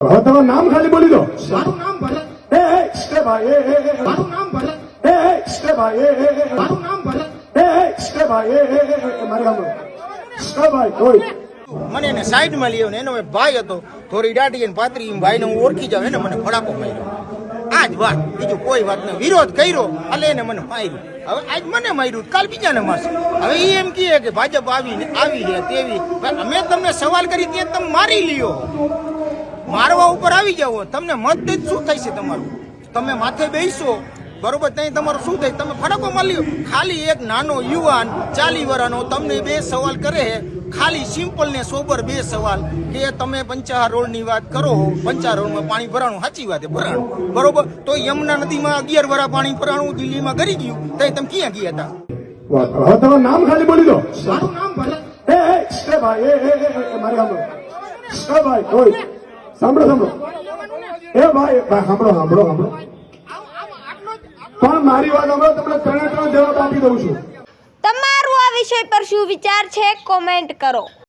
હવે તમે નામ ખાલી બોલી દો મારું નામ ભરત એ એ સ્ટે ભાઈ એ એ એ મારું નામ ભરત એ એ સ્ટે ભાઈ એ એ એ મારું નામ ભરત એ એ સ્ટે ભાઈ એ એ એ એ સ્ટે ભાઈ કોઈ મને એને સાઈડમાં લઈ ને એનો ભાઈ હતો થોડી દાઢી અને પાતરી એમ ભાઈને હું ઓળખી જાઉં એને મને ફડાકો માર્યો આ જ વાત બીજું કોઈ વાત નહીં વિરોધ કર્યો એટલે એને મને માર્યું હવે આજ મને માર્યું કાલ બીજાને મારશે હવે એ એમ કહે કે ભાજપ આવી આવી છે તેવી અમે તમને સવાલ કરી તે તમે મારી લ્યો મારવા ઉપર આવી જાવ તમને મત શું છે તમારું? તમે માથે બેસો બરોબર ત્યાં તમારું શું થાય? તમે ફરકો મારી લ્યો ખાલી એક નાનો યુવાન ચાલી વરાનો તમને બે સવાલ કરે ખાલી સિમ્પલ ને સોબર બે સવાલ કે તમે પંચાહાર રોડની વાત કરો પંચાહાર રોડમાં પાણી ભરાણું સાચી વાત છે ભરાણું. બરોબર? તો યમુના નદીમાં અગિયાર વરા પાણી ભરાણું દિલ્હીમાં ગરી ગયું. ત્યાં તમે ક્યાં ગયા હતા? તમારું નામ ખાલી બોલી દો. મારું નામ ભલે. એ એ ભાઈ એ ભાઈ સાંભળો સાંભળો. એ ભાઈ ભાઈ, સાંભળો સાંભળો સાંભળો. પણ મારી વાત સાંભળો, તમને ત્રણે ત્રણ જવાબ આપી દઉં છું. તમારું આ વિષય પર શું વિચાર છે? કોમેન્ટ કરો.